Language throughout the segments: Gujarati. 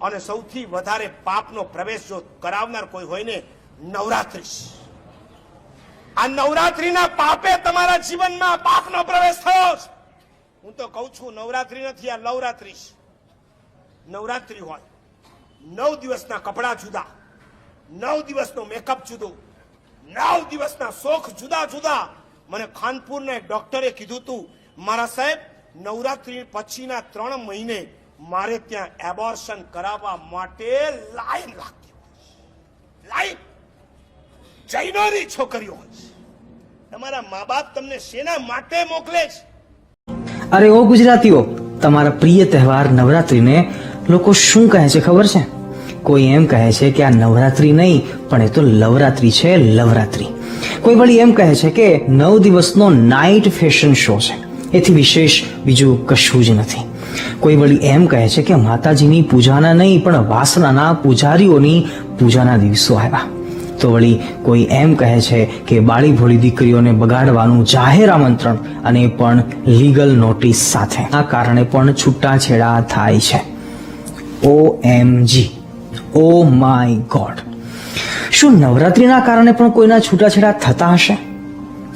અને સૌથી વધારે પાપનો પ્રવેશ જો કરાવનાર કોઈ હોય ને, નવરાત્રિ. આ નવરાત્રિના પાપે તમારા જીવનમાં પાપનો પ્રવેશ થયો છે હું તો કહું છું, નવરાત્રિ નથી, આ નવરાત્રિ નવરાત્રિ હોય. નવ દિવસના કપડા જુદા. નવ દિવસનો મેકઅપ જુદો. નવ દિવસના શોખ જુદા જુદા. મને ખાનપુરના એક ડોક્ટરે કીધું તું, મારા સાહેબ, નવરાત્રિ પછીના ત્રણ મહિને મારે ત્યાં એબોર્શન કરાવવા માટે લાઈન લાગતી હોય. લાઈન. જૈનોની છોકરીઓ હોય તમારા મા બાપ તમને શેના માટે મોકલે છે? અરે ઓ ગુજરાતીઓ, તમારા પ્રિય તહેવાર નવરાત્રીને લોકો શું કહે છે ખબર છે? કોઈ એમ કહે છે કે આ નવરાત્રી નહીં, પણ એ તો લવરાત્રી છે, લવરાત્રી. કોઈ વળી એમ કહે છે કે નવ દિવસનો નાઇટ ફેશન શો છે. એથી વિશેષ બીજું કશું જ નથી. કોઈ વળી એમ કહે છે કે માતાજીની પૂજાના નહીં, પણ વાસનાના પૂજારીઓની પૂજાના દિવસો આવ્યા. તો વળી કોઈ એમ કહે છે કે બાળી ભોળી દીકરીઓને બગાડવાનું જાહેર આમંત્રણ અને પણ લીગલ નોટિસ સાથે. આ કારણે પણ છૂટાછેડા થાય છે. O M G oh my god. શું નવરાત્રિના કારણે પણ કોઈના છૂટાછેડા થતા હશે?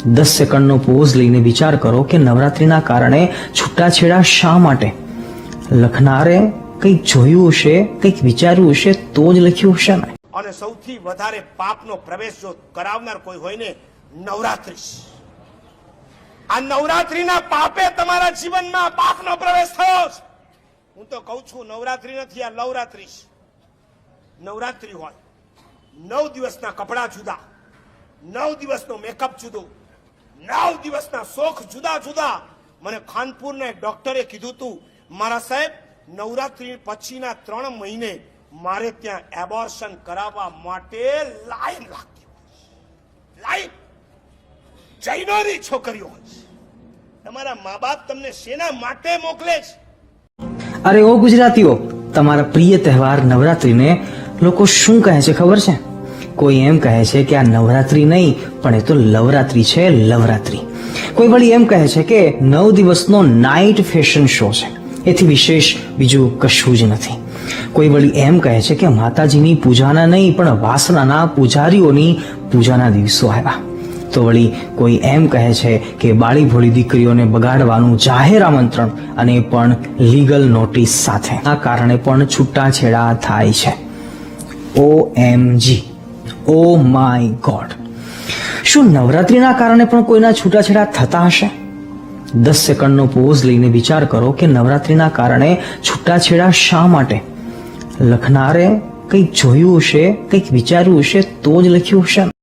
દસ સેકન્ડનો પોઝ લઈને વિચાર કરો કે નવરાત્રિના કારણે છૂટાછેડા શા માટે? લખનારે કંઈક જોયું હશે, કંઈક વિચાર્યું હશે, તો જ લખ્યું હશે ને. અને સૌથી વધારે પાપનો પ્રવેશ જો કરાવનાર કોઈ હોય ને, નવરાત્રી. આ નવરાત્રિના પાપે તમારા જીવનમાં પાપનો પ્રવેશ થયો છે હું તો કહું છું, નવરાત્રિ નથી, આ લવરાત્રિ નવરાત્રિ હોય. નવ દિવસના કપડા જુદા. નવ દિવસનો મેકઅપ જુદો. નવ દિવસના શોખ જુદા જુદા. મને ખાનપુરના એક ડોક્ટરે કીધું તું મારા સાહેબ, નવરાત્રિ પછીના ત્રણ મહિને મારે ત્યાં એબોર્શન કરાવવા માટે લાઈન લાગતી હોય લાઈન. જૈનોની છોકરીઓ હોય છે. તમારા મા બાપ તમને શેના માટે મોકલે છે? અરે ઓ ગુજરાતીઓ, તમારા પ્રિય તહેવાર નવરાત્રીને લોકો શું કહે છે ખબર છે? કોઈ એમ કહે છે કે આ નવરાત્રી નહીં, પણ એ તો લવરાત્રી છે, લવરાત્રી. કોઈ વળી એમ કહે છે કે નવ દિવસનો નાઇટ ફેશન શો છે. એથી વિશેષ બીજું કશું જ નથી. કોઈ વળી એમ કહે છે કે માતાજીની પૂજાના નહીં, પણ વાસનાના પૂજારીઓની પૂજાના દિવસો આવ્યા. તો વળી કોઈ એમ કહે છે કે બાળી ભોળી દીકરીઓને બગાડવાનું જાહેર આમંત્રણ અને પણ લીગલ નોટિસ સાથે. આ કારણે પણ છૂટાછેડા થાય છે. O M G oh my god શું નવરાત્રીના કારણે પણ કોઈના છૂટાછેડા થતા હશે? દસ સેકન્ડનો પોઝ લઈને વિચાર કરો કે નવરાત્રીના કારણે છૂટાછેડા શા માટે? લખનારે કંઈક જોયું હશે, કંઈક વિચાર્યું હશે, તો જ લખ્યું હશે. ને